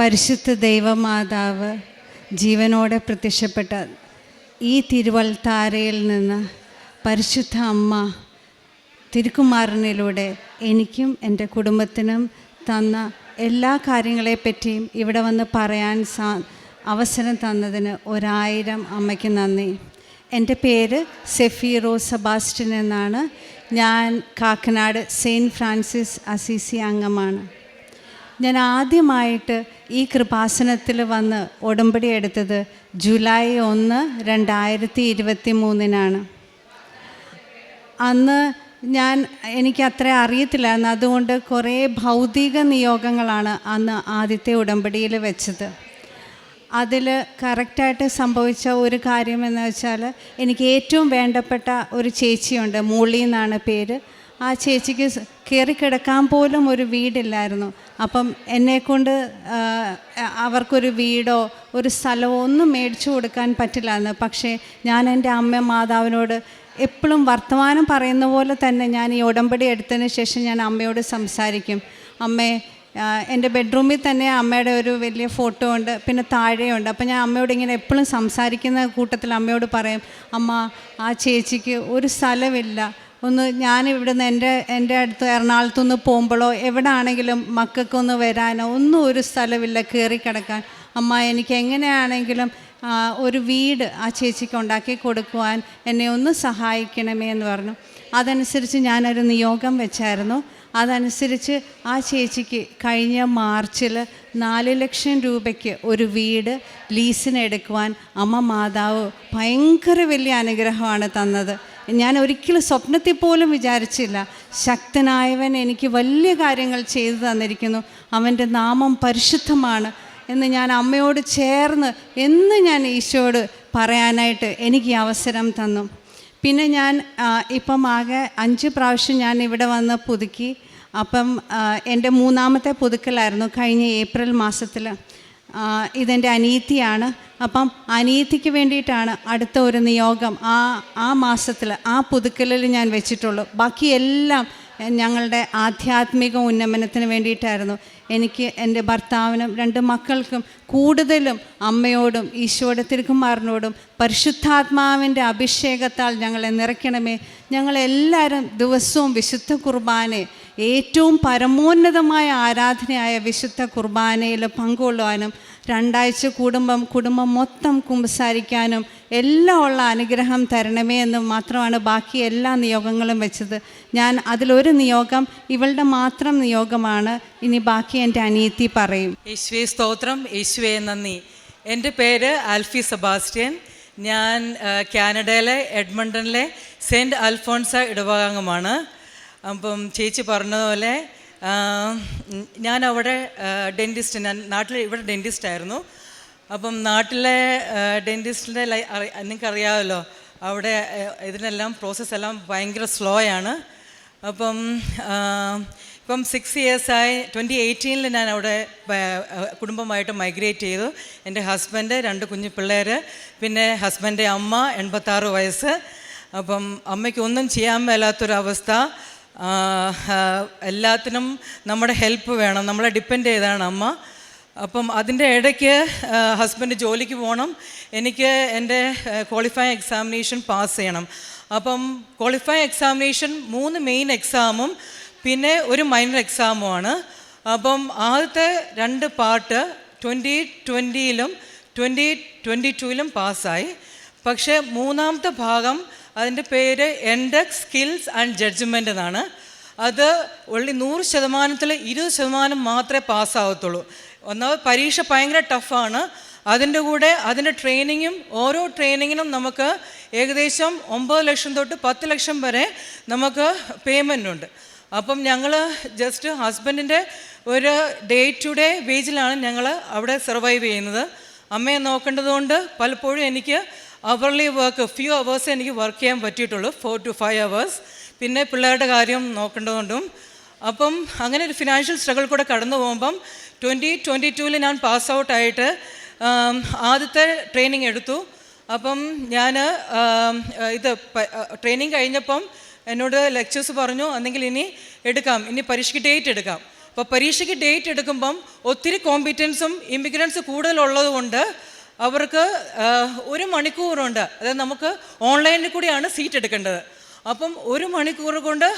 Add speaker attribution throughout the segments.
Speaker 1: പരിശുദ്ധ ദൈവമാതാവ് ജീവനോടെ പ്രത്യക്ഷപ്പെട്ട ഈ തിരുവൽത്താരയിൽ നിന്ന് പരിശുദ്ധ അമ്മ തിരുക്കുമാരനിലൂടെ എനിക്കും എന്റെ കുടുംബത്തിനും തന്ന എല്ലാ കാര്യങ്ങളെപ്പറ്റിയും ഇവിടെ വന്ന് പറയാൻ സാ അവസരം തന്നതിന് ഒരായിരം അമ്മയ്ക്ക് നന്ദി. എന്റെ പേര് സെഫീറോ സബാസ്റ്റിൻ എന്നാണ്. ഞാൻ കാക്കനാട് സെയിന്റ് ഫ്രാൻസിസ് അസീസി അംഗമാണ്. ഞാൻ ആദ്യമായിട്ട് ഈ കൃപാസനത്തിൽ വന്ന് ഉടമ്പടി എടുത്തത് ജൂലൈ ഒന്ന് രണ്ടായിരത്തി ഇരുപത്തി മൂന്നിനാണ് അന്ന് ഞാൻ എനിക്ക് അത്ര അറിയത്തില്ലായിരുന്നു അതുകൊണ്ട് കുറേ ഭൗതിക നിയോഗങ്ങളാണ് അന്ന് ആദ്യത്തെ ഉടമ്പടിയിൽ വെച്ചത്. അതിൽ കറക്റ്റായിട്ട് സംഭവിച്ച ഒരു കാര്യം എന്ന് വെച്ചാൽ എനിക്ക് ഏറ്റവും വേണ്ടപ്പെട്ട ഒരു ചേച്ചിയുണ്ട്. മൂളി എന്നാണ് പേര്. ആ ചേച്ചിക്ക് സ് കയറി കിടക്കാൻ പോലും ഒരു വീടില്ലായിരുന്നു. അപ്പം എന്നെക്കൊണ്ട് കൊണ്ട് അവർക്കൊരു വീടോ ഒരു സ്ഥലമോ ഒന്നും മേടിച്ചു കൊടുക്കാൻ പറ്റില്ലായിരുന്നു. പക്ഷേ ഞാൻ എന്റെ അമ്മ മാതാവിനോട് എപ്പോഴും വർത്തമാനം പറയുന്ന പോലെ തന്നെ ഞാൻ ഈ ഉടമ്പടി എടുത്തതിന് ശേഷം ഞാൻ അമ്മയോട് സംസാരിക്കും. അമ്മേ എന്റെ ബെഡ്റൂമിൽ തന്നെ അമ്മയുടെ ഒരു വലിയ ഫോട്ടോ ഉണ്ട് പിന്നെ താഴെയുണ്ട്. അപ്പോൾ ഞാൻ അമ്മയോട് ഇങ്ങനെ എപ്പോഴും സംസാരിക്കുന്ന കൂട്ടത്തിൽ അമ്മയോട് പറയും അമ്മ ആ ചേച്ചിക്ക് ഒരു സ്ഥലമില്ല. ഒന്ന് ഞാൻ ഇവിടുന്ന് എന്റെ എന്റെ അടുത്ത് എറണാകുളത്തുനിന്ന് പോകുമ്പോഴോ എവിടെ ആണെങ്കിലും മക്കൾക്കൊന്ന് വരാനോ ഒന്നും ഒരു സ്ഥലമില്ല കയറി കിടക്കാൻ. അമ്മ എനിക്ക് എങ്ങനെയാണെങ്കിലും ഒരു വീട് ആ ചേച്ചിക്ക് ഉണ്ടാക്കി കൊടുക്കുവാൻ എന്നെ ഒന്ന് സഹായിക്കണമേ എന്ന് പറഞ്ഞു. അതനുസരിച്ച് ഞാനൊരു നിയോഗം വെച്ചായിരുന്നു. അതനുസരിച്ച് ആ ചേച്ചിക്ക് കഴിഞ്ഞ മാർച്ചിൽ നാല് ലക്ഷം രൂപയ്ക്ക് ഒരു വീട് ലീസിന് എടുക്കുവാൻ അമ്മ മാതാവ് ഭയങ്കര വലിയ അനുഗ്രഹമാണ് തന്നത്. ഞാൻ ഒരിക്കലും സ്വപ്നത്തിൽ പോലും വിചാരിച്ചില്ല. ശക്തനായവൻ എനിക്ക് വലിയ കാര്യങ്ങൾ ചെയ്തു തന്നിരിക്കുന്നു. അവന്റെ നാമം പരിശുദ്ധമാണ് എന്ന് ഞാൻ അമ്മയോട് ചേർന്ന് എന്ന് ഞാൻ ഈശോയോട് പറയാനായിട്ട് എനിക്ക് അവസരം തന്നു. പിന്നെ ഞാൻ ഇപ്പം ആകെ അഞ്ച് പ്രാവശ്യം ഞാൻ ഇവിടെ വന്ന് പുതുക്കി. അപ്പം എന്റെ മൂന്നാമത്തെ പുതുക്കലായിരുന്നു കഴിഞ്ഞ ഏപ്രിൽ മാസത്തിൽ ഇതെന്റെ അനീതിയാണ്. അപ്പം അനീതിക്ക് വേണ്ടിയിട്ടാണ് അടുത്ത ഒരു നിയോഗം ആ ആ മാസത്തിൽ ആ പുതുക്കലിൽ ഞാൻ വെച്ചിട്ടുള്ളൂ. ബാക്കിയെല്ലാം ഞങ്ങളുടെ ആധ്യാത്മിക ഉന്നമനത്തിന് വേണ്ടിയിട്ടായിരുന്നു. എനിക്ക് എന്റെ ഭർത്താവിനും രണ്ട് മക്കൾക്കും കൂടുതലും അമ്മയോടും ഈശോയുടെ തിരുക്കുമാറിനോടും പരിശുദ്ധാത്മാവിന്റെ അഭിഷേകത്താൽ ഞങ്ങളെ നിറയ്ക്കണമേ. ഞങ്ങളെല്ലാവരും ദിവസവും വിശുദ്ധ കുർബാനെ ഏറ്റവും പരമോന്നതമായ ആരാധനയായ വിശുദ്ധ കുർബാനയിൽ പങ്കുകൊള്ളുവാനും രണ്ടാഴ്ച കുടുംബം കുടുംബം മൊത്തം കുമ്പസാരിക്കാനും എല്ലാം ഉള്ള അനുഗ്രഹം തരണമേ എന്ന് മാത്രമാണ് ബാക്കി എല്ലാ നിയോഗങ്ങളും വെച്ചത്. ഞാൻ അതിലൊരു നിയോഗം ഇവളുടെ മാത്രം നിയോഗമാണ്. ഇനി ബാക്കി എന്റെ അനിയത്തി പറയും.
Speaker 2: യേശുവേ സ്തോത്രം. യേശുവേ നന്ദി. എന്റെ പേര് ആൽഫി സബാസ്റ്റ്യൻ. ഞാൻ കാനഡയിലെ എഡ്മണ്ടനിലെ സെന്റ് അൽഫോൺസ ഇടവകാംഗമാണ്. അപ്പം ചേച്ചി പറഞ്ഞതുപോലെ ഞാൻ അവിടെ ഡെന്റിസ്റ്റ് ഞാൻ നാട്ടിൽ ഇവിടെ ഡെന്റിസ്റ്റ് ആയിരുന്നു. അപ്പം നാട്ടിലെ ഡെന്റിസ്റ്റിന്റെ നിങ്ങൾക്കറിയാമല്ലോ അവിടെ ഇതിനെല്ലാം പ്രോസസ്സ് എല്ലാം ഭയങ്കര സ്ലോ ആണ് അപ്പം ഇപ്പം സിക്സ് ഇയേഴ്സായി ട്വന്റി എയ്റ്റീനിൽ ഞാൻ അവിടെ കുടുംബമായിട്ട് മൈഗ്രേറ്റ് ചെയ്തു. എന്റെ ഹസ്ബൻഡ് രണ്ട് കുഞ്ഞു പിള്ളേർ പിന്നെ ഹസ്ബൻഡ് അമ്മ എൺപത്താറ് വയസ്സ്. അപ്പം അമ്മയ്ക്ക് ഒന്നും ചെയ്യാൻ മേലാത്തൊരവസ്ഥ. എല്ലാത്തിനും നമ്മുടെ ഹെൽപ്പ് വേണം നമ്മളെ ഡിപ്പെൻഡ് ചെയ്താണ് അമ്മ. അപ്പം അതിന്റെ ഇടയ്ക്ക് ഹസ്ബൻഡ് ജോലിക്ക് പോകണം. എനിക്ക് എന്റെ ക്വാളിഫൈ എക്സാമിനേഷൻ പാസ് ചെയ്യണം. അപ്പം ക്വാളിഫൈ എക്സാമിനേഷൻ മൂന്ന് മെയിൻ എക്സാമും പിന്നെ ഒരു മൈനർ എക്സാമുമാണ് അപ്പം ആദ്യത്തെ രണ്ട് പാർട്ട് ട്വന്റി ട്വന്റിയിലും ട്വന്റി ട്വന്റി ടുവിലും പാസ്സായി പക്ഷേ മൂന്നാമത്തെ ഭാഗം അതിന്റെ പേര് എൻഡക് സ്കിൽസ് ആൻഡ് ജഡ്ജ്മെന്റ് എന്നാണ്. അത് ഉള്ളി നൂറ് ശതമാനത്തിൽ ഇരുപത് ശതമാനം മാത്രമേ പാസ്സാകത്തുള്ളൂ ഒന്നാമത് പരീക്ഷ ഭയങ്കര ടഫാണ് അതിന്റെ കൂടെ അതിന്റെ ട്രെയിനിങ്ങും ഓരോ ട്രെയിനിങ്ങിനും നമുക്ക് ഏകദേശം ഒമ്പത് ലക്ഷം തൊട്ട് പത്ത് ലക്ഷം വരെ നമുക്ക് പേയ്മെന്റ് ഉണ്ട്. അപ്പം ഞങ്ങൾ ജസ്റ്റ് ഹസ്ബൻഡിന്റെ ഒരു ഡേ ടു ഡേ വേജിലാണ് ഞങ്ങൾ അവിടെ സർവൈവ് ചെയ്യുന്നത്. അമ്മയെ നോക്കേണ്ടതുകൊണ്ട് പലപ്പോഴും എനിക്ക് അവർലി വർക്ക് ഫ്യൂ അവേഴ്സ് എനിക്ക് വർക്ക് ചെയ്യാൻ പറ്റിയിട്ടുള്ളൂ ഫോർ ടു ഫൈവ് അവേഴ്സ് പിന്നെ പിള്ളേരുടെ കാര്യം നോക്കേണ്ടതുകൊണ്ടും അപ്പം അങ്ങനെ ഒരു ഫിനാൻഷ്യൽ സ്ട്രഗിൾ കൂടെ കടന്നു പോകുമ്പം ട്വന്റി ട്വന്റി ടൂവിൽ ഞാൻ പാസ് ഔട്ട് ആയിട്ട് ആദ്യത്തെ ട്രെയിനിങ് എടുത്തു. അപ്പം ഞാൻ ഇത് ട്രെയിനിങ് കഴിഞ്ഞപ്പം എന്നോട് ലെക്ചേഴ്സ് പറഞ്ഞു അല്ലെങ്കിൽ ഇനി എടുക്കാം ഇനി പരീക്ഷയ്ക്ക് ഡേറ്റ് എടുക്കാം. അപ്പോൾ പരീക്ഷയ്ക്ക് ഡേറ്റ് എടുക്കുമ്പം ഒത്തിരി കോമ്പിറ്റൻസും ഇമിഗ്രൻസ് കൂടുതലുള്ളത് കൊണ്ട് അവർക്ക് ഒരു മണിക്കൂറുണ്ട്. അതായത് നമുക്ക് ഓൺലൈനിൽ കൂടിയാണ് സീറ്റ് എടുക്കേണ്ടത്. അപ്പം ഒരു മണിക്കൂർ കൊണ്ട്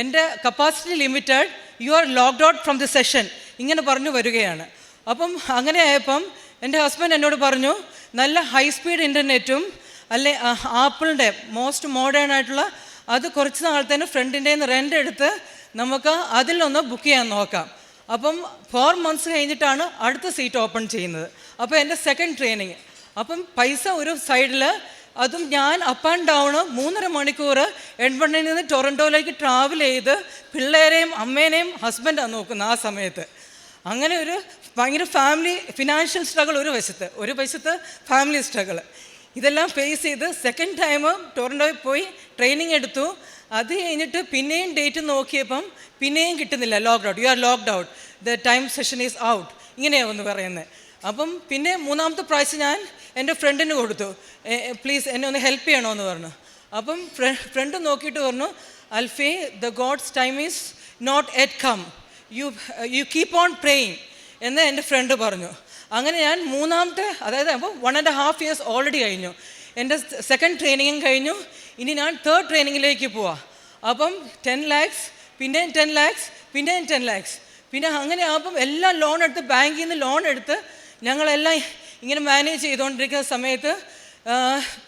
Speaker 2: എന്റെ capacity limited you are locked out from the session ഇങ്ങനെ പറഞ്ഞു വരികയാണ്. അപ്പം അങ്ങനെ ആയപ്പം എന്റെ ഹസ്ബൻഡ് എന്നോട് പറഞ്ഞു നല്ല ഹൈ സ്പീഡ് ഇന്റർനെറ്റും അല്ലെ ആപ്പിളിന്റെ മോസ്റ്റ് മോഡേൺ ആയിട്ടുള്ള അത് കുറച്ച് നാളത്തേന് ഫ്രണ്ടിന്റെ നിന്ന് റെന്റ് എടുത്ത് നമുക്ക് അതിലൊന്ന് ബുക്ക് ചെയ്യാൻ നോക്കാം. അപ്പം ഫോർ മന്ത്സ് കഴിഞ്ഞിട്ടാണ് അടുത്ത സീറ്റ് ഓപ്പൺ ചെയ്യുന്നത്. അപ്പോൾ എന്റെ സെക്കൻഡ് ട്രെയിനിങ് അപ്പം പൈസ ഒരു സൈഡിൽ അതും ഞാൻ അപ്പ് ആൻഡ് ഡൗൺ മൂന്നര മണിക്കൂർ എഡ്മണ്ടിൽ നിന്ന് ടൊറന്റോയിലേക്ക് ട്രാവൽ ചെയ്ത് പിള്ളേരെയും അമ്മേനെയും ഹസ്ബൻഡാണ് നോക്കുന്നത് ആ സമയത്ത്. അങ്ങനെ ഒരു ഭയങ്കര ഫാമിലി ഫിനാൻഷ്യൽ സ്ട്രഗിൾ ഒരു വശത്ത് ഒരു വശത്ത് ഫാമിലി സ്ട്രഗിൾ ഇതെല്ലാം ഫേസ് ചെയ്ത് സെക്കൻഡ് ടൈം ടൊറന്റോയിൽ പോയി ട്രെയിനിങ് എടുത്തു. അത് കഴിഞ്ഞിട്ട് പിന്നെയും ഡേറ്റ് നോക്കിയപ്പം പിന്നെയും കിട്ടുന്നില്ല locked you are locked out the time session is out ഇങ്ങനെയാണ് പറയുന്നത് അപ്പം പിന്നെ മൂന്നാമത്തെ പ്രാവശ്യം ഞാൻ എന്റെ ഫ്രണ്ടിന് കൊടുത്തു. പ്ലീസ് എന്നെ ഒന്ന് ഹെൽപ്പ് ചെയ്യണമെന്ന് പറഞ്ഞു. അപ്പം ഫ്രണ്ട് നോക്കിയിട്ട് പറഞ്ഞു Alphy the God's time is not yet come you you keep on praying എന്ന് എന്റെ ഫ്രണ്ട് പറഞ്ഞു. അങ്ങനെ ഞാൻ മൂന്നാമത്തെ അതായത് അപ്പോൾ one and half years already കഴിഞ്ഞു. എന്റെ സെക്കൻഡ് ട്രെയിനിങ്ങും കഴിഞ്ഞു. ഇനി ഞാൻ തേർഡ് ട്രെയിനിങ്ങിലേക്ക് പോവാം. അപ്പം ടെൻ ലാക്സ് പിന്നെയും ടെൻ ലാക്സ് പിന്നെയും ടെൻ ലാക്സ് പിന്നെ അങ്ങനെ ആകുമ്പം എല്ലാം ലോൺ എടുത്ത് ബാങ്കിൽ നിന്ന് ലോൺ എടുത്ത് ഞങ്ങളെല്ലാം ഇങ്ങനെ മാനേജ് ചെയ്തുകൊണ്ടിരിക്കുന്ന സമയത്ത്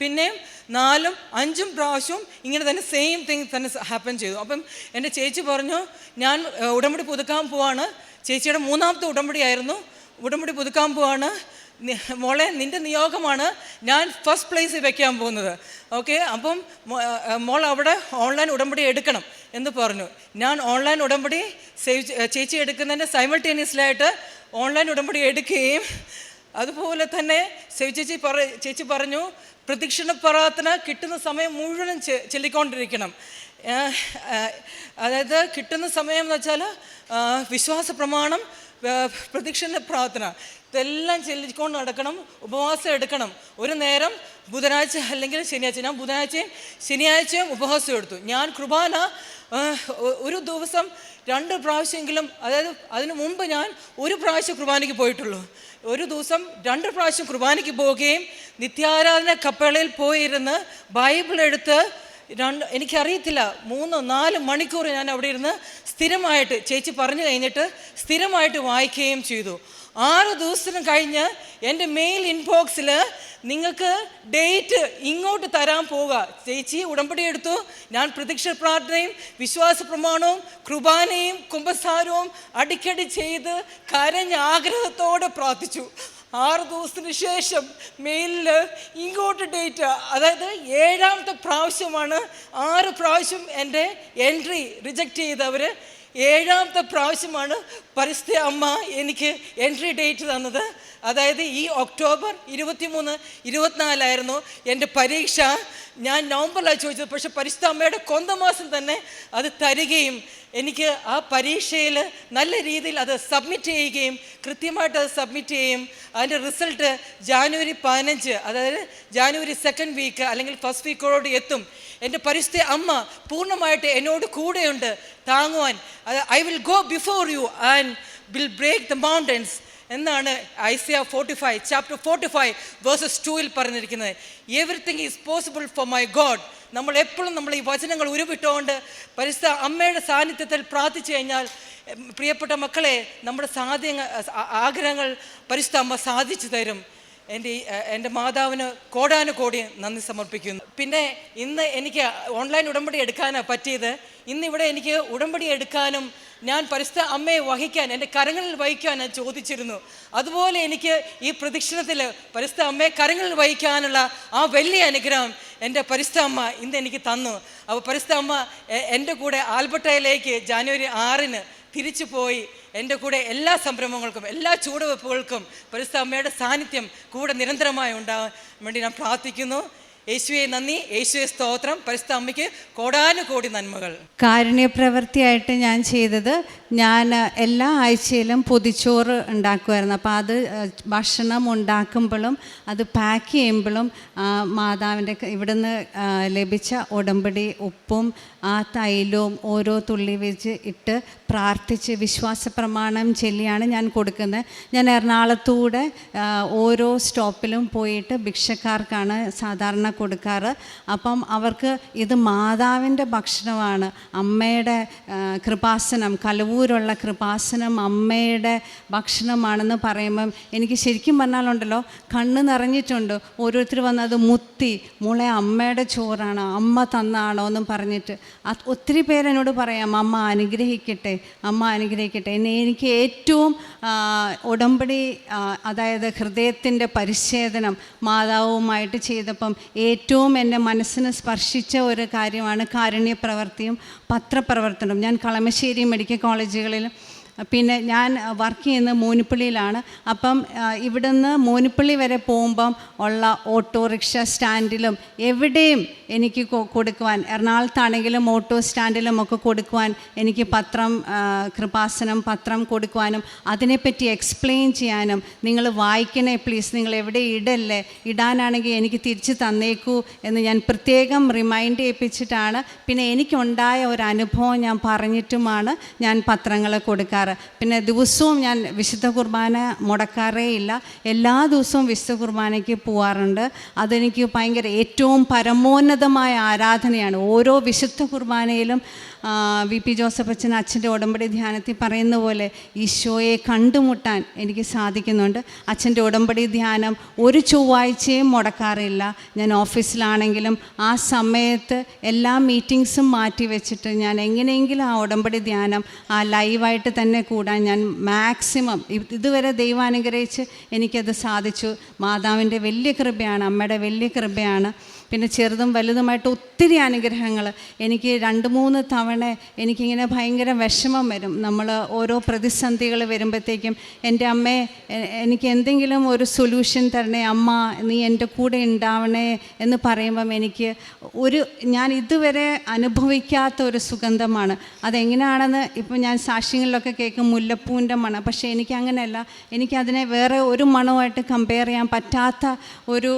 Speaker 2: പിന്നെയും നാലും അഞ്ചും പ്രാവശ്യവും ഇങ്ങനെ തന്നെ സെയിം തിങ് തന്നെ ഹാപ്പൻ ചെയ്തു. അപ്പം എന്റെ ചേച്ചി പറഞ്ഞു ഞാൻ ഉടമ്പടി പുതുക്കാൻ പോവാണ്. ചേച്ചിയുടെ മൂന്നാമത്തെ ഉടമ്പടിയായിരുന്നു ഉടമ്പടി പുതുക്കാൻ പോവാണ്. മോളെ നിന്റെ നിയോഗമാണ് ഞാൻ ഫസ്റ്റ് പ്ലേസ് വെക്കാൻ പോകുന്നത്. ഓക്കെ അപ്പം മോൾ അവിടെ ഓൺലൈൻ ഉടമ്പടി എടുക്കണം എന്ന് പറഞ്ഞു. ഞാൻ ഓൺലൈൻ ഉടമ്പടി സേവ് ചേച്ചി എടുക്കുന്നതിന്റെ സൈമൾട്ടേനിയസ്ലായിട്ട് ഓൺലൈൻ ഉടമ്പടി എടുക്കുകയും അതുപോലെ തന്നെ സെവി ചേച്ചി പറ ചേച്ചി പറഞ്ഞു പ്രദക്ഷിണ പ്രാർത്ഥന കിട്ടുന്ന സമയം മുഴുവനും ചൊല്ലിക്കൊണ്ടിരിക്കണം. അതായത് കിട്ടുന്ന സമയം എന്ന് വെച്ചാൽ വിശ്വാസ പ്രമാണം പ്രദക്ഷിണ പ്രാർത്ഥന. ഇതെല്ലാം ചെല്ലിക്കൊണ്ട് നടക്കണം ഉപവാസം എടുക്കണം. ഒരു നേരം ബുധനാഴ്ച അല്ലെങ്കിൽ ശനിയാഴ്ച ഞാൻ ബുധനാഴ്ചയും ശനിയാഴ്ചയും ഉപവാസം എടുത്തു. ഞാൻ കുർബാന ഒരു ദിവസം രണ്ട് പ്രാവശ്യമെങ്കിലും അതായത് അതിനു മുമ്പ് ഞാൻ ഒരു പ്രാവശ്യം കുർബാനയ്ക്ക് പോയിട്ടുള്ളൂ. ഒരു ദിവസം രണ്ട് പ്രാവശ്യം കുർബാനയ്ക്ക് പോവുകയും നിത്യാരാധന കപ്പളയിൽ പോയിരുന്ന് ബൈബിൾ എടുത്ത് രണ്ട് എനിക്കറിയത്തില്ല മൂന്നോ നാല് മണിക്കൂർ ഞാൻ അവിടെ ഇരുന്ന് സ്ഥിരമായിട്ട് ചേച്ചി പറഞ്ഞു കഴിഞ്ഞിട്ട് സ്ഥിരമായിട്ട് വായിക്കുകയും ചെയ്തു. ആറ് ദിവസത്തിന് കഴിഞ്ഞ് എന്റെ മെയിൽ ഇൻബോക്സിൽ നിങ്ങൾക്ക് ഡേറ്റ് ഇങ്ങോട്ട് തരാൻ പോവുക. ചേച്ചി ഉടമ്പടി എടുത്തു. ഞാൻ പ്രതീക്ഷ പ്രാർത്ഥനയും വിശ്വാസ പ്രമാണവും കൃപാനയും കുംഭസാരവും അടിക്കടി ചെയ്ത് കരഞ്ഞ ആഗ്രഹത്തോടെ പ്രാർത്ഥിച്ചു. ആറ് ദിവസത്തിന് ശേഷം മെയിലിൽ ഇങ്ങോട്ട് ഡേറ്റ് അതായത് ഏഴാമത്തെ പ്രാവശ്യമാണ് ആറ് പ്രാവശ്യം എന്റെ എൻട്രി റിജക്റ്റ് ചെയ്തവർ ഏഴാമത്തെ പ്രാവശ്യമാണ് പരിസ്ഥിതി അമ്മ എനിക്ക് എൻട്രി ഡേറ്റ് തന്നത്. അതായത് ഈ ഒക്ടോബർ ഇരുപത്തിമൂന്ന് ഇരുപത്തിനാലായിരുന്നു എന്റെ പരീക്ഷ. ഞാൻ നവംബറിലാണ് ചോദിച്ചത് പക്ഷെ പരിസ്ഥിതി അമ്മയുടെ കൊന്ത മാസം തന്നെ അത് തരികയും എനിക്ക് ആ പരീക്ഷയിൽ നല്ല രീതിയിൽ അത് സബ്മിറ്റ് ചെയ്യുകയും കൃത്യമായിട്ട് അത് സബ്മിറ്റ് ചെയ്യും അതിന്റെ റിസൾട്ട് ജാനുവരി പതിനഞ്ച് അതായത് ജാനുവരി സെക്കൻഡ് വീക്ക് അല്ലെങ്കിൽ ഫസ്റ്റ് വീക്കോട് എത്തും. എന്റെ പരിസ്ഥിതി അമ്മ പൂർണമായിട്ട് എന്നോട് കൂടെയുണ്ട് താങ്ങുവാൻ. I will go before you and will break the mountains എന്നാണ് Isaiah forty five chapter forty five verses ടൂവിൽ പറഞ്ഞിരിക്കുന്നത്. Everything is possible for my God നമ്മൾ എപ്പോഴും നമ്മൾ ഈ വചനങ്ങൾ ഉരുവിട്ടുകൊണ്ട് പരിസ്ഥ അമ്മയുടെ സാന്നിധ്യത്തിൽ പ്രാർത്ഥിച്ചു കഴിഞ്ഞാൽ പ്രിയപ്പെട്ട മക്കളെ നമ്മുടെ സാധ്യ ആഗ്രഹങ്ങൾ പരിസ്ഥ അമ്മ സാധിച്ചു തരും. എന്റെ എന്റെ മാതാവിന് കോടാനുകോടി നന്ദി സമർപ്പിക്കുന്നു. പിന്നെ ഇന്ന് എനിക്ക് ഓൺലൈൻ ഉടമ്പടി എടുക്കാനാണ് പറ്റിയത്. ഇന്ന് ഇവിടെ എനിക്ക് ഉടമ്പടി എടുക്കാനും ഞാൻ പരിസ്ഥ അമ്മയെ വഹിക്കാൻ എന്റെ കരങ്ങളിൽ വഹിക്കാൻ ഞാൻ ചോദിച്ചിരുന്നു. അതുപോലെ എനിക്ക് ഈ പ്രദക്ഷിണത്തിൽ പരിസ്ഥ അമ്മയെ കരങ്ങളിൽ വഹിക്കാനുള്ള ആ വലിയ അനുഗ്രഹം എന്റെ പരിസ്ഥ അമ്മ ഇന്ന് എനിക്ക് തന്നു. അപ്പോൾ പരിസ്ഥ അമ്മ എന്റെ കൂടെ ആൽബർട്ടയിലേക്ക് ജാനുവരി ആറിന് തിരിച്ചു പോയി. എന്റെ കൂടെ എല്ലാ സംരംഭങ്ങൾക്കും എല്ലാ ചൂടുവെപ്പുകൾക്കും പരിസ്ഥ അമ്മയുടെ സാന്നിധ്യം കൂടെ നിരന്തരമായി ഉണ്ടാകാൻ വേണ്ടി ഞാൻ പ്രാർത്ഥിക്കുന്നു. യേശുവെ നന്ദി. യേശുവെ സ്തോത്രം. പരിശുദ്ധ അമ്മയ്ക്ക് കോടാനുകോടി നന്മകൾ.
Speaker 1: കാരുണ്യപ്രവൃത്തിയായിട്ട് ഞാൻ ചെയ്തത് ഞാൻ എല്ലാ ആഴ്ചയിലും പൊതിച്ചോറ് ഉണ്ടാക്കുമായിരുന്നു. അപ്പോൾ അത് ഭക്ഷണം ഉണ്ടാക്കുമ്പോഴും അത് പാക്ക് ചെയ്യുമ്പോഴും മാതാവിന്റെ ഇവിടുന്ന് ലഭിച്ച ഉടമ്പടി ഉപ്പും ആ തൈലവും ഓരോ തുള്ളി വെച്ച് ഇട്ട് പ്രാർത്ഥിച്ച് വിശ്വാസ പ്രമാണം ചൊല്ലിയാണ് ഞാൻ കൊടുക്കുന്നത്. ഞാൻ എറണാകുളത്തൂടെ ഓരോ സ്റ്റോപ്പിലും പോയിട്ട് ഭിക്ഷക്കാർക്കാണ് സാധാരണ കൊടുക്കാറ്. അപ്പം അവർക്ക് ഇത് മാതാവിന്റെ ഭക്ഷണമാണ്. അമ്മയുടെ കൃപാസനം കലവൂരുള്ള കൃപാസനം അമ്മയുടെ ഭക്ഷണമാണെന്ന് പറയുമ്പം എനിക്ക് ശരിക്കും പറഞ്ഞാലുണ്ടല്ലോ കണ്ണ് നിറഞ്ഞിട്ടുണ്ട്. ഓരോരുത്തർ വന്നത് മുത്തി മുളെ അമ്മയുടെ ചോറാണോ അമ്മ തന്നാണോ എന്നും പറഞ്ഞിട്ട് ഒത്തിരി പേരെന്നോട് പറയാം അമ്മ അനുഗ്രഹിക്കട്ടെ അമ്മ അനുഗ്രഹിക്കട്ടെ. എന്നെ എനിക്ക് ഏറ്റവും ഉടമ്പടി അതായത് ഹൃദയത്തിന്റെ പരിച്ഛേദനം മാതാവുമായിട്ട് ചെയ്തപ്പം ഏറ്റവും എന്റെ മനസ്സിനെ സ്പർശിച്ച ഒരു കാര്യമാണ് കാരുണ്യ പ്രവൃത്തിയും പത്രപ്രവർത്തനവും. ഞാൻ കളമശ്ശേരി മെഡിക്കൽ കോളേജുകളിലും പിന്നെ ഞാൻ വർക്ക് ചെയ്യുന്നത് മോനിപ്പള്ളിയിലാണ്. അപ്പം ഇവിടുന്ന് മോനിപ്പള്ളി വരെ പോകുമ്പം ഉള്ള ഓട്ടോറിക്ഷ സ്റ്റാൻഡിലും എവിടെയും എനിക്ക് കൊടുക്കുവാൻ എറണാകുളത്താണെങ്കിലും ഓട്ടോ സ്റ്റാൻഡിലും ഒക്കെ കൊടുക്കുവാൻ എനിക്ക് പത്രം കൃപാസനം പത്രം കൊടുക്കുവാനും അതിനെപ്പറ്റി എക്സ്പ്ലെയിൻ ചെയ്യാനും നിങ്ങൾ വായിക്കണേ പ്ലീസ് നിങ്ങൾ എവിടെ ഇടല്ലേ? ഇടാനാണെങ്കിൽ എനിക്ക് തിരിച്ച് തന്നേക്കൂ എന്ന് ഞാൻ പ്രത്യേകം റിമൈൻഡ് ചെയ്യിപ്പിച്ചിട്ടാണ്. പിന്നെ എനിക്കുണ്ടായ ഒരു അനുഭവം ഞാൻ പറഞ്ഞിട്ടുമാണ് ഞാൻ പത്രങ്ങൾ കൊടുക്കാറ് പിന്നെ ദിവസവും ഞാൻ വിശുദ്ധ കുർബാന മുടക്കാറേ ഇല്ല. എല്ലാ ദിവസവും വിശുദ്ധ കുർബാനയ്ക്ക് പോവാറുണ്ട്. അതെനിക്ക് ഭയങ്കര ഏറ്റവും പരമോന്നതമായ ആരാധനയാണ്. ഓരോ വിശുദ്ധ കുർബാനയിലും വി പി ജോസഫ് അച്ഛൻ അച്ഛന്റെ ഉടമ്പടി ധ്യാനത്തിൽ പറയുന്ന പോലെ ഈശോയെ കണ്ടുമുട്ടാൻ എനിക്ക് സാധിക്കുന്നുണ്ട്. അച്ഛന്റെ ഉടമ്പടി ധ്യാനം ഒരു ചൊവ്വാഴ്ചയും മുടക്കാറില്ല. ഞാൻ ഓഫീസിലാണെങ്കിലും ആ സമയത്ത് എല്ലാ മീറ്റിങ്സും മാറ്റി വെച്ചിട്ട് ഞാൻ എങ്ങനെയെങ്കിലും ആ ഉടമ്പടി ധ്യാനം ആ ലൈവായിട്ട് തന്നെ കൂടാൻ ഞാൻ മാക്സിമം ഇതുവരെ ദൈവം അനുഗ്രഹിച്ച് എനിക്കത് സാധിച്ചു. മാതാവിന്റെ വലിയ കൃപയാണ് അമ്മയുടെ വലിയ കൃപയാണ്. പിന്നെ ചെറുതും വലുതുമായിട്ട് ഒത്തിരി അനുഗ്രഹങ്ങൾ. എനിക്ക് രണ്ട് മൂന്ന് തവണ എനിക്കിങ്ങനെ ഭയങ്കര വിഷമം വരും. നമ്മൾ ഓരോ പ്രതിസന്ധികൾ വരുമ്പോഴത്തേക്കും എന്റെ അമ്മയെ എനിക്ക് എന്തെങ്കിലും ഒരു സൊല്യൂഷൻ തരണേ അമ്മ നീ എന്റെ കൂടെ ഉണ്ടാവണേ എന്ന് പറയുമ്പം എനിക്ക് ഒരു ഞാൻ ഇതുവരെ അനുഭവിക്കാത്ത ഒരു സുഗന്ധമാണ്. അതെങ്ങനെയാണെന്ന് ഇപ്പം ഞാൻ സാക്ഷ്യങ്ങളിലൊക്കെ കേൾക്കും മുല്ലപ്പൂവിന്റെ മണം. പക്ഷേ എനിക്ക് അങ്ങനെയല്ല. എനിക്കതിനെ വേറെ ഒരു മണവുമായിട്ട് കമ്പയർ ചെയ്യാൻ പറ്റാത്ത ഒരു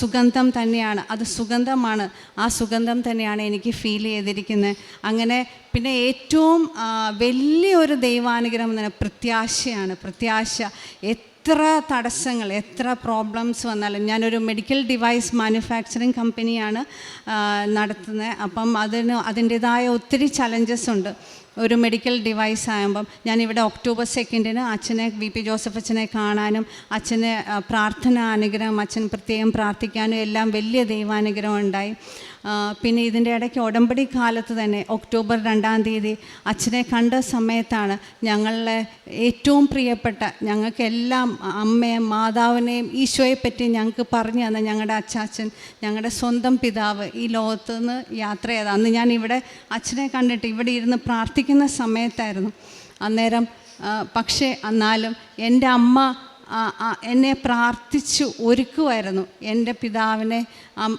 Speaker 1: സുഗന്ധം തന്നെ തന്നെയാണ്. അത് സുഗന്ധമാണ്. ആ സുഗന്ധം തന്നെയാണ് എനിക്ക് ഫീൽ ചെയ്തിരിക്കുന്നത്. അങ്ങനെ പിന്നെ ഏറ്റവും വലിയ വലിയൊരു ദൈവാനുഗ്രഹം എന്ന് പ്രത്യാശയാണ്. പ്രത്യാശ എത്ര തടസ്സങ്ങൾ എത്ര പ്രോബ്ലംസ് വന്നാലും ഞാനൊരു മെഡിക്കൽ ഡിവൈസ് മാനുഫാക്ചറിങ് കമ്പനിയാണ് നടത്തുന്നത്. അപ്പം അതിന് അതിന്റേതായ ഒത്തിരി ചലഞ്ചസ് ഉണ്ട്. ഒരു മെഡിക്കൽ ഡിവൈസ് ആകുമ്പം ഞാനിവിടെ ഒക്ടോബർ സെക്കൻഡിന് അച്ഛനെ വി പി ജോസഫ് അച്ഛനെ കാണാനും അച്ഛനെ പ്രാർത്ഥന അനുഗ്രഹം അച്ഛൻ പ്രത്യേകം പ്രാർത്ഥിക്കാനും എല്ലാം വലിയ ദൈവാനുഗ്രഹം ഉണ്ടായി. പിന്നെ ഇതിന്റെ ഇടയ്ക്ക് ഉടമ്പടി കാലത്ത് തന്നെ ഒക്ടോബർ രണ്ടാം തീയതി അച്ഛനെ കണ്ട സമയത്താണ് ഞങ്ങളുടെ ഏറ്റവും പ്രിയപ്പെട്ട ഞങ്ങൾക്കെല്ലാം അമ്മയും മാതാവിനെയും ഈശോയെ പറ്റി ഞങ്ങൾക്ക് പറഞ്ഞു തന്ന ഞങ്ങളുടെ അച്ചാച്ചൻ ഞങ്ങളുടെ സ്വന്തം പിതാവ് ഈ ലോകത്ത് നിന്ന് യാത്ര ചെയ്ത അന്ന് ഞാൻ ഇവിടെ അച്ഛനെ കണ്ടിട്ട് ഇവിടെ ഇരുന്ന് പ്രാർത്ഥിക്കുന്ന സമയത്തായിരുന്നു. അന്നേരം പക്ഷേ എന്നാലും എന്റെ അമ്മ എന്നെ പ്രാർത്ഥിച്ചു ഒരുക്കുമായിരുന്നു എന്റെ പിതാവിനെ.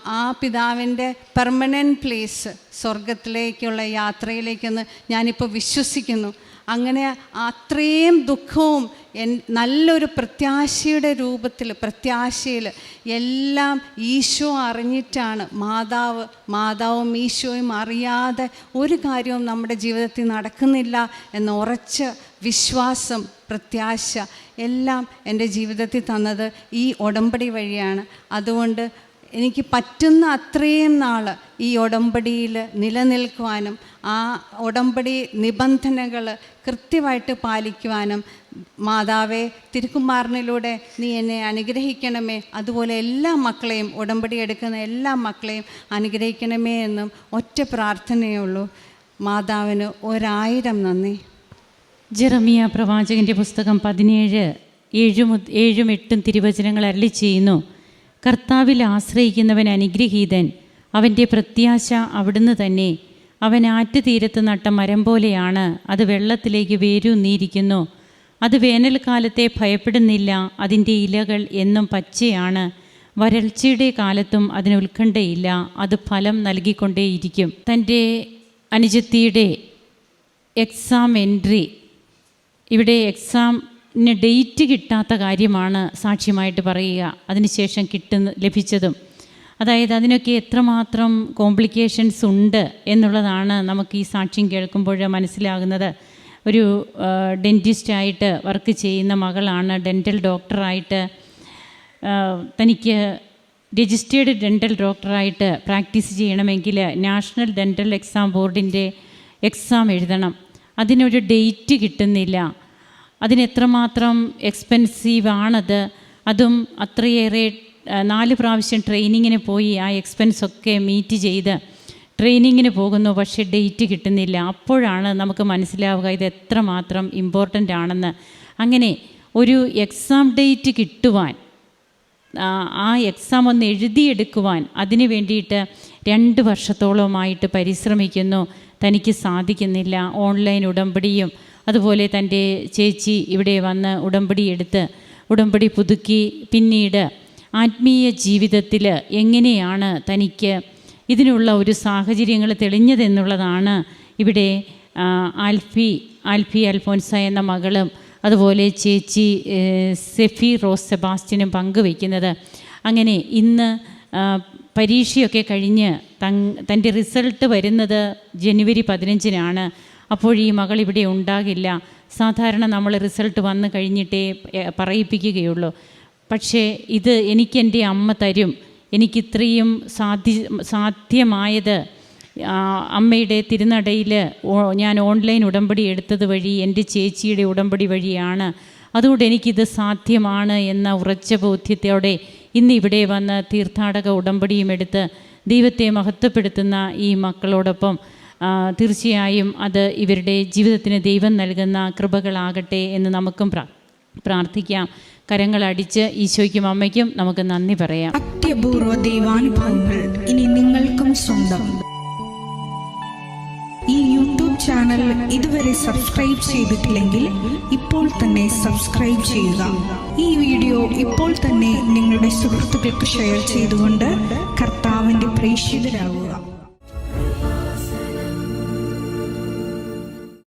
Speaker 1: ആ പിതാവിന്റെ പെർമനന്റ് പ്ലേസ് സ്വർഗത്തിലേക്കുള്ള യാത്രയിലേക്കെന്ന് ഞാനിപ്പോൾ വിശ്വസിക്കുന്നു. അങ്ങനെ അത്രയും ദുഃഖവും എൻ നല്ലൊരു പ്രത്യാശയുടെ രൂപത്തിൽ പ്രത്യാശയിൽ എല്ലാം ഈശോ അറിഞ്ഞിട്ടാണ് മാതാവ് മാതാവും ഈശോയും അറിയാതെ ഒരു കാര്യവും നമ്മുടെ ജീവിതത്തിൽ നടക്കുന്നില്ല എന്ന് ഉറച്ച വിശ്വാസം പ്രത്യാശ എല്ലാം എന്റെ ജീവിതത്തിൽ തന്നത് ഈ ഉടമ്പടി വഴിയാണ്. അതുകൊണ്ട് എനിക്ക് പറ്റുന്ന അത്രയും നാൾ ഈ ഉടമ്പടിയിൽ നിലനിൽക്കുവാനും ആ ഉടമ്പടി നിബന്ധനകൾ കൃത്യമായിട്ട് പാലിക്കുവാനും മാതാവെ തിരുക്കുമാറിനിലൂടെ നീ എന്നെ അനുഗ്രഹിക്കണമേ. അതുപോലെ എല്ലാ മക്കളെയും ഉടമ്പടി എടുക്കുന്ന എല്ലാ മക്കളെയും അനുഗ്രഹിക്കണമേ എന്നും ഒറ്റ പ്രാർത്ഥനയേ ഉള്ളൂ. മാതാവിന് ഒരായിരം നന്ദി.
Speaker 3: ജെറമിയ പ്രവാചകന്റെ പുസ്തകം പതിനേഴ് ഏഴും ഏഴും എട്ടും തിരുവചനങ്ങൾ അരളി ചെയ്യുന്നു. കർത്താവിൽ ആശ്രയിക്കുന്നവൻ അനുഗ്രഹീതൻ അവന്റെ പ്രത്യാശ അവിടുന്ന് തന്നെ. അവൻ ആറ്റുതീരത്ത് നട്ട മരം പോലെയാണ് അത് വെള്ളത്തിലേക്ക് വേരൂന്നിയിരിക്കുന്നു. അത് വേനൽക്കാലത്തെ ഭയപ്പെടുന്നില്ല അതിന്റെ ഇലകൾ എന്നും പച്ചയാണ്. വരൾച്ചയുടെ കാലത്തും അതിന് ഉത്കണ്ഠയില്ല അത് ഫലം നൽകിക്കൊണ്ടേയിരിക്കും. തന്റെ അനുജത്തിയുടെ എക്സാം എൻട്രി ഇവിടെ എക്സാമിന് ഡേറ്റ് കിട്ടാത്ത കാര്യമാണ് സാക്ഷ്യമായിട്ട് പറയുക. അതിനുശേഷം കിട്ടുന്ന ലഭിച്ചതും. അതായത് അതിനൊക്കെ എത്രമാത്രം കോംപ്ലിക്കേഷൻസ് ഉണ്ട് എന്നുള്ളതാണ് നമുക്ക് ഈ സാക്ഷ്യം കേൾക്കുമ്പോൾ മനസ്സിലാകുന്നത്. ഒരു ഡെന്റിസ്റ്റായിട്ട് വർക്ക് ചെയ്യുന്ന മകളാണ് ഡെന്റൽ ഡോക്ടറായിട്ട് തനിക്ക് രജിസ്റ്റേർഡ് ഡെന്റൽ ഡോക്ടറായിട്ട് പ്രാക്ടീസ് ചെയ്യണമെങ്കിൽ നാഷണൽ ഡെന്റൽ എക്സാം ബോർഡിന്റെ എക്സാം എഴുതണം. അതിനൊരു ഡേറ്റ് കിട്ടുന്നില്ല. അതിനെത്രമാത്രം എക്സ്പെൻസീവ് ആണത് അതും അത്രയേറെ നാല് പ്രാവശ്യം ട്രെയിനിങ്ങിന് പോയി ആ എക്സ്പെൻസൊക്കെ മീറ്റ് ചെയ്ത് ട്രെയിനിങ്ങിന് പോകുന്നു പക്ഷേ ഡേറ്റ് കിട്ടുന്നില്ല. അപ്പോഴാണ് നമുക്ക് മനസ്സിലാവുക ഇത് എത്രമാത്രം ഇമ്പോർട്ടന്റ് ആണെന്ന്. അങ്ങനെ ഒരു എക്സാം ഡേറ്റ് കിട്ടുവാൻ ആ, എക്സാം ഒന്ന് എഴുതിയെടുക്കുവാൻ അതിന് വേണ്ടിയിട്ട് രണ്ട് വർഷത്തോളമായിട്ട് പരിശ്രമിക്കുന്നു. തനിക്ക് സാധിക്കുന്നില്ല. ഓൺലൈൻ ഉടമ്പടിയും അതുപോലെ തന്റെ ചേച്ചി ഇവിടെ വന്ന് ഉടമ്പടി എടുത്ത് ഉടമ്പടി പുതുക്കി പിന്നീട് ആത്മീയ ജീവിതത്തിൽ എങ്ങനെയാണ് തനിക്ക് ഇതിനുള്ള ഒരു സാഹചര്യങ്ങൾ തെളിഞ്ഞതെന്നുള്ളതാണ് ഇവിടെ ആൽഫി ആൽഫി അൽഫോൻസ എന്ന മകളും അതുപോലെ ചേച്ചി സെഫി റോസ് സെബാസ്റ്റിനും പങ്കുവയ്ക്കുന്നത്. അങ്ങനെ ഇന്ന് പരീക്ഷയൊക്കെ കഴിഞ്ഞ് തന്റെ റിസൾട്ട് വരുന്നത് ജനുവരി പതിനഞ്ചിനാണ്. അപ്പോൾ ഈ മകൾ ഇവിടെ ഉണ്ടാകില്ല. സാധാരണ നമ്മൾ റിസൾട്ട് വന്നു കഴിഞ്ഞിട്ടേ പറയിപ്പിക്കുകയുള്ളൂ. പക്ഷേ ഇത് എനിക്ക് എന്റെ അമ്മ തരും. എനിക്കിത്രയും സാധ്യ സാധ്യമായത് അമ്മയുടെ തിരുനടയിൽ ഞാൻ ഓൺലൈൻ ഉടമ്പടി എടുത്തത് വഴി എന്റെ ചേച്ചിയുടെ ഉടമ്പടി വഴിയാണ്. അതുകൊണ്ട് എനിക്കിത് സാധ്യമാണ് എന്ന ഉറച്ച ബോധ്യത്തോടെ ഇന്ന് ഇവിടെ വന്ന് തീർത്ഥാടക ഉടമ്പടിയും എടുത്ത് ദൈവത്തെ മഹത്വപ്പെടുത്തുന്ന ഈ മക്കളോടൊപ്പം തീർച്ചയായും അത് ഇവരുടെ ജീവിതത്തിന് ദൈവം നൽകുന്ന കൃപകളാകട്ടെ എന്ന് നമുക്കും പ്രാ പ്രാർത്ഥിക്കാം. കരങ്ങളടിച്ച് ഈശോയ്ക്കും അമ്മയ്ക്കും നമുക്ക് നന്ദി പറയാം.
Speaker 4: അത്യപൂർവ ദൈവാനുഭവങ്ങൾ ഇനി നിങ്ങൾക്കും സ്വന്തം. ഈ യൂട്യൂബ് ചാനൽ ഇതുവരെ സബ്സ്ക്രൈബ് ചെയ്തിട്ടില്ലെങ്കിൽ ഇപ്പോൾ തന്നെ സബ്സ്ക്രൈബ് ചെയ്യുക. ഈ വീഡിയോ ഇപ്പോൾ തന്നെ നിങ്ങളുടെ സുഹൃത്തുക്കൾക്ക് ഷെയർ ചെയ്തുകൊണ്ട് കർത്താവിന്റെ പ്രേക്ഷിതരാകുക